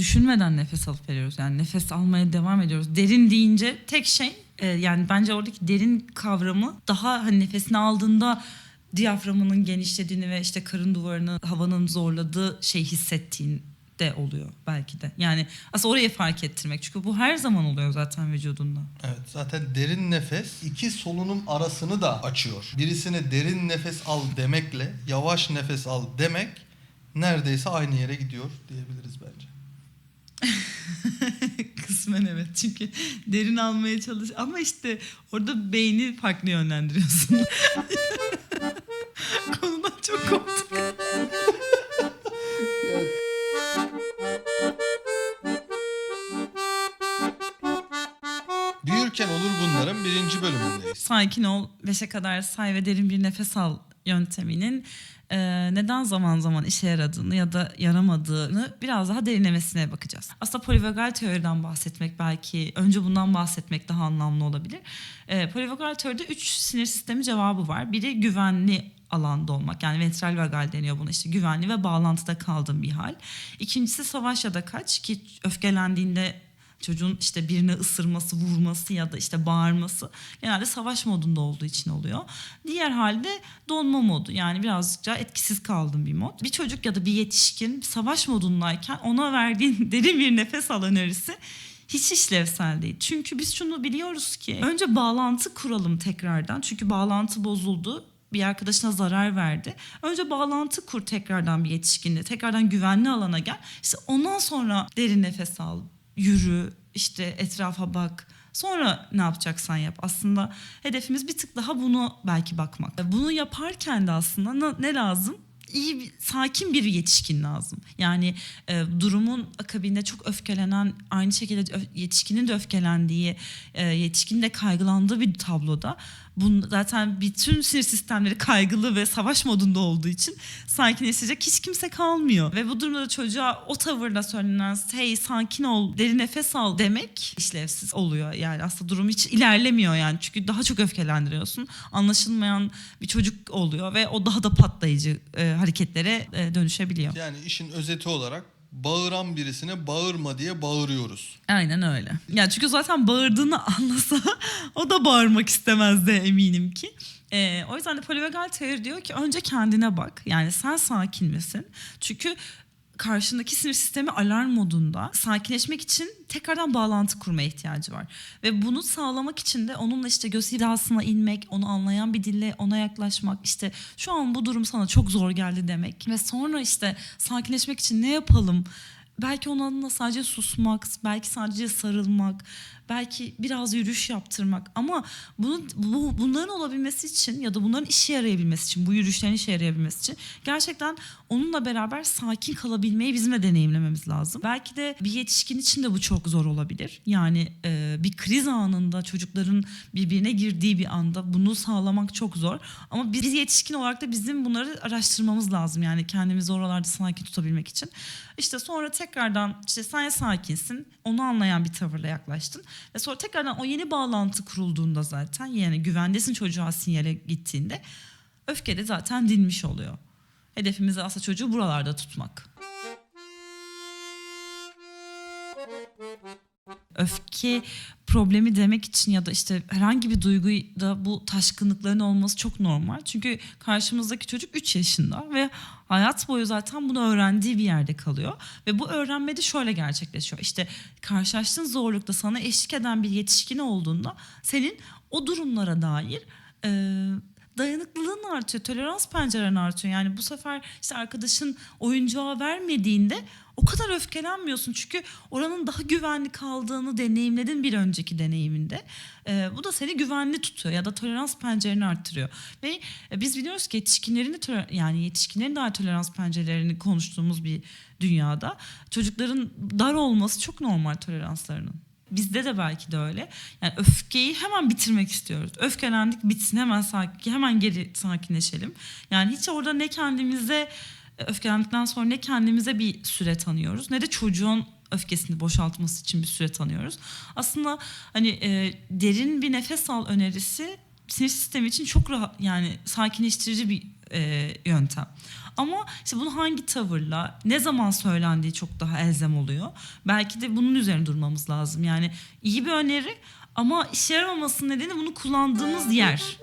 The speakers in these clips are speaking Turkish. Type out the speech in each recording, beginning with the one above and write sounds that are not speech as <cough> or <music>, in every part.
düşünmeden nefes alıp veriyoruz. Yani nefes almaya devam ediyoruz. Derin deyince tek şey e, yani bence oradaki derin kavramı daha hani nefesini aldığında diyaframının genişlediğini ve işte karın duvarını havanın zorladığı şey hissettiğin de oluyor belki de. Yani aslında orayı fark ettirmek. Çünkü bu her zaman oluyor zaten vücudunda. Evet zaten derin nefes iki solunum arasını da açıyor. Birisine derin nefes al demekle yavaş nefes al demek neredeyse aynı yere gidiyor diyebiliriz bence. <laughs> Kısmen evet çünkü derin almaya çalış ama işte orada beyni farklı yönlendiriyorsun. <laughs> Konudan çok koptuk. <laughs> Büyürken olur bunların birinci bölümündeyiz. Sakin ol, beşe kadar say ve derin bir nefes al yönteminin e, neden zaman zaman işe yaradığını ya da yaramadığını biraz daha derinlemesine bakacağız. Aslında polivagal teoriden bahsetmek belki önce bundan bahsetmek daha anlamlı olabilir. E, polivagal teoride üç sinir sistemi cevabı var. Biri güvenli alanda olmak yani ventral vagal deniyor buna işte güvenli ve bağlantıda kaldığın bir hal. İkincisi savaş ya da kaç ki öfkelendiğinde çocuğun işte birini ısırması, vurması ya da işte bağırması genelde savaş modunda olduğu için oluyor. Diğer halde donma modu yani birazcık etkisiz kaldığın bir mod. Bir çocuk ya da bir yetişkin savaş modundayken ona verdiğin <laughs> derin bir nefes al önerisi hiç işlevsel değil. Çünkü biz şunu biliyoruz ki önce bağlantı kuralım tekrardan. Çünkü bağlantı bozuldu bir arkadaşına zarar verdi. Önce bağlantı kur tekrardan bir yetişkinle. Tekrardan güvenli alana gel. İşte ondan sonra derin nefes al. Yürü, işte etrafa bak. Sonra ne yapacaksan yap. Aslında hedefimiz bir tık daha bunu belki bakmak. Bunu yaparken de aslında ne- lazım? iyi bir, sakin bir yetişkin lazım. Yani e, durumun akabinde çok öfkelenen aynı şekilde yetişkinin de öfkelendiği, e, yetişkinin de kaygılandığı bir tabloda bun, zaten bütün sinir sistemleri kaygılı ve savaş modunda olduğu için sakinleşecek hiç kimse kalmıyor. Ve bu durumda da çocuğa o tavırla söylenen hey sakin ol, derin nefes al demek işlevsiz oluyor. Yani aslında durum hiç ilerlemiyor yani. Çünkü daha çok öfkelendiriyorsun. Anlaşılmayan bir çocuk oluyor ve o daha da patlayıcı e, hareketlere e, dönüşebiliyor. Yani işin özeti olarak bağıran birisine bağırma diye bağırıyoruz. Aynen öyle. Yani çünkü zaten bağırdığını anlasa o da bağırmak istemezdi eminim ki. Ee, o yüzden de polivagal teori diyor ki önce kendine bak. Yani sen sakin misin? Çünkü karşındaki sinir sistemi alarm modunda sakinleşmek için tekrardan bağlantı kurmaya ihtiyacı var. Ve bunu sağlamak için de onunla işte göz hizasına inmek, onu anlayan bir dille ona yaklaşmak, işte şu an bu durum sana çok zor geldi demek. Ve sonra işte sakinleşmek için ne yapalım? Belki onun adına sadece susmak, belki sadece sarılmak, belki biraz yürüyüş yaptırmak. Ama bunu, bu, bunların olabilmesi için ya da bunların işe yarayabilmesi için, bu yürüyüşlerin işe yarayabilmesi için gerçekten onunla beraber sakin kalabilmeyi bizim de deneyimlememiz lazım. Belki de bir yetişkin için de bu çok zor olabilir. Yani e, bir kriz anında çocukların birbirine girdiği bir anda bunu sağlamak çok zor. Ama biz yetişkin olarak da bizim bunları araştırmamız lazım. Yani kendimizi oralarda sakin tutabilmek için. İşte sonra tekrardan işte sen sakinsin, onu anlayan bir tavırla yaklaştın. Ve sonra tekrardan o yeni bağlantı kurulduğunda zaten yani güvendesin çocuğa sinyale gittiğinde öfke de zaten dinmiş oluyor. Hedefimiz aslında çocuğu buralarda tutmak. öfke problemi demek için ya da işte herhangi bir duyguda bu taşkınlıkların olması çok normal. Çünkü karşımızdaki çocuk 3 yaşında ve hayat boyu zaten bunu öğrendiği bir yerde kalıyor. Ve bu öğrenme de şöyle gerçekleşiyor. İşte karşılaştığın zorlukta sana eşlik eden bir yetişkin olduğunda senin o durumlara dair e, dayanıklılığın artıyor, tolerans penceren artıyor. Yani bu sefer işte arkadaşın oyuncağı vermediğinde o kadar öfkelenmiyorsun. Çünkü oranın daha güvenli kaldığını deneyimledin bir önceki deneyiminde. Ee, bu da seni güvenli tutuyor ya da tolerans pencereni arttırıyor. Ve e, biz biliyoruz ki yetişkinlerin de yani yetişkinlerin daha tolerans pencerelerini konuştuğumuz bir dünyada çocukların dar olması çok normal toleranslarının. Bizde de belki de öyle. Yani öfkeyi hemen bitirmek istiyoruz. Öfkelendik bitsin hemen sakin, hemen geri sakinleşelim. Yani hiç orada ne kendimize e, öfkelendikten sonra ne kendimize bir süre tanıyoruz ne de çocuğun öfkesini boşaltması için bir süre tanıyoruz. Aslında hani e, derin bir nefes al önerisi sinir sistemi için çok rahat yani sakinleştirici bir e, yöntem. Ama işte bunu hangi tavırla, ne zaman söylendiği çok daha elzem oluyor. Belki de bunun üzerine durmamız lazım. Yani iyi bir öneri ama işe yaramamasının nedeni bunu kullandığımız yer.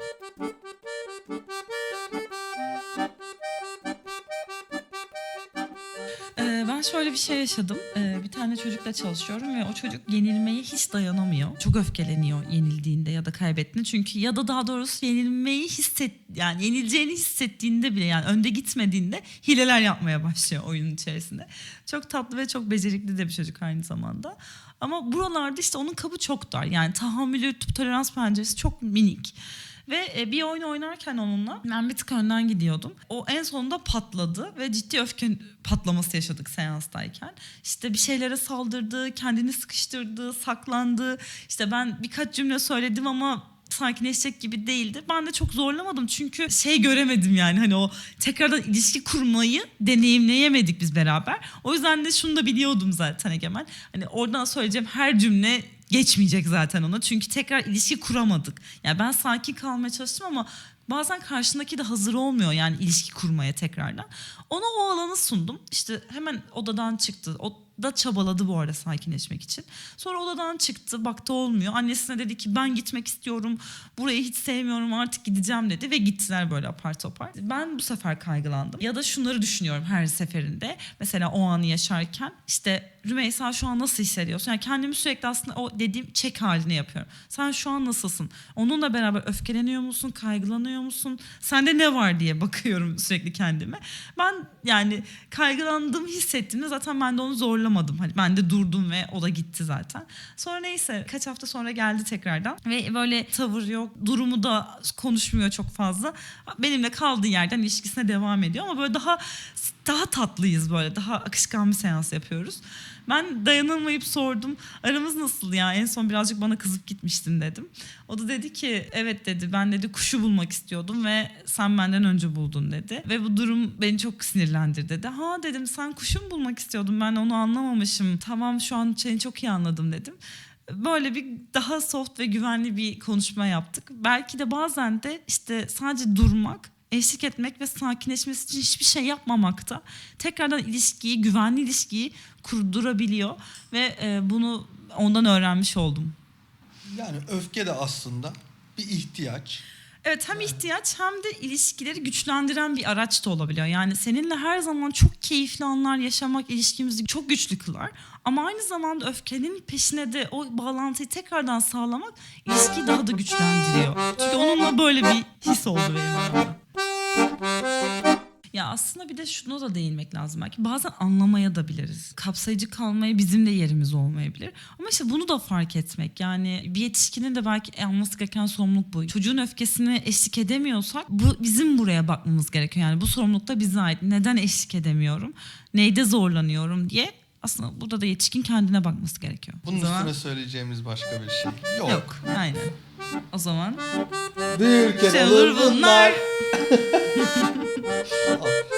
Şöyle bir şey yaşadım. Ee, bir tane çocukla çalışıyorum ve o çocuk yenilmeye hiç dayanamıyor. Çok öfkeleniyor yenildiğinde ya da kaybettiğinde. Çünkü ya da daha doğrusu yenilmeyi hisset yani yenileceğini hissettiğinde bile yani önde gitmediğinde hileler yapmaya başlıyor oyunun içerisinde. Çok tatlı ve çok becerikli de bir çocuk aynı zamanda. Ama buralarda işte onun kabı çok dar. Yani tahammülü, tolerans penceresi çok minik. Ve e, bir oyun oynarken onunla ben bir tık önden gidiyordum. O en sonunda patladı ve ciddi öfke patlaması yaşadık seanstayken. İşte bir şeylere saldırdı, kendini sıkıştırdı, saklandı. İşte ben birkaç cümle söyledim ama sakinleşecek gibi değildi. Ben de çok zorlamadım çünkü şey göremedim yani hani o tekrardan ilişki kurmayı deneyimleyemedik biz beraber. O yüzden de şunu da biliyordum zaten Egemen. Hani oradan söyleyeceğim her cümle geçmeyecek zaten ona. Çünkü tekrar ilişki kuramadık. Yani ben sakin kalmaya çalıştım ama bazen karşındaki de hazır olmuyor yani ilişki kurmaya tekrardan. Ona o alanı sundum. İşte hemen odadan çıktı. O da çabaladı bu arada sakinleşmek için. Sonra odadan çıktı. Baktı olmuyor. Annesine dedi ki ben gitmek istiyorum. Burayı hiç sevmiyorum artık gideceğim dedi. Ve gittiler böyle apar topar. Ben bu sefer kaygılandım. Ya da şunları düşünüyorum her seferinde. Mesela o anı yaşarken işte Rümeysa şu an nasıl hissediyorsun? Yani kendimi sürekli aslında o dediğim çek halini yapıyorum. Sen şu an nasılsın? Onunla beraber öfkeleniyor musun? Kaygılanıyor musun? Sende ne var diye bakıyorum sürekli kendime. Ben yani kaygılandığımı hissettiğimde zaten ben de onu zorlamadım. Hani ben de durdum ve o da gitti zaten. Sonra neyse kaç hafta sonra geldi tekrardan ve böyle tavır yok, durumu da konuşmuyor çok fazla. Benimle kaldığı yerden ilişkisine devam ediyor ama böyle daha daha tatlıyız böyle. Daha akışkan bir seans yapıyoruz. Ben dayanamayıp sordum. Aramız nasıl ya? En son birazcık bana kızıp gitmiştin dedim. O da dedi ki evet dedi ben dedi kuşu bulmak istiyordum ve sen benden önce buldun dedi. Ve bu durum beni çok sinirlendirdi dedi. Ha dedim sen kuşu mu bulmak istiyordun ben onu anlamamışım. Tamam şu an seni çok iyi anladım dedim böyle bir daha soft ve güvenli bir konuşma yaptık. Belki de bazen de işte sadece durmak, eşlik etmek ve sakinleşmesi için hiçbir şey yapmamakta tekrardan ilişkiyi, güvenli ilişkiyi kurdurabiliyor ve e, bunu ondan öğrenmiş oldum. Yani öfke de aslında bir ihtiyaç. Evet hem ihtiyaç hem de ilişkileri güçlendiren bir araç da olabiliyor. Yani seninle her zaman çok keyifli anlar yaşamak ilişkimizi çok güçlü kılar. Ama aynı zamanda öfkenin peşine de o bağlantıyı tekrardan sağlamak ilişkiyi daha da güçlendiriyor. Çünkü onunla böyle bir his oldu benim aramda. Aslında bir de şuna da değinmek lazım belki. Bazen anlamaya da biliriz. Kapsayıcı kalmaya bizim de yerimiz olmayabilir. Ama işte bunu da fark etmek. Yani bir yetişkinin de belki alması gereken sorumluluk bu. Çocuğun öfkesine eşlik edemiyorsak bu bizim buraya bakmamız gerekiyor. Yani bu sorumluluk da bize ait. Neden eşlik edemiyorum? Neyde zorlanıyorum diye aslında burada da yetişkin kendine bakması gerekiyor. Bunun zaman- üstüne söyleyeceğimiz başka bir şey yok. Yok. Aynen. O zaman Büyürken şey olur bunlar. Aa, <laughs>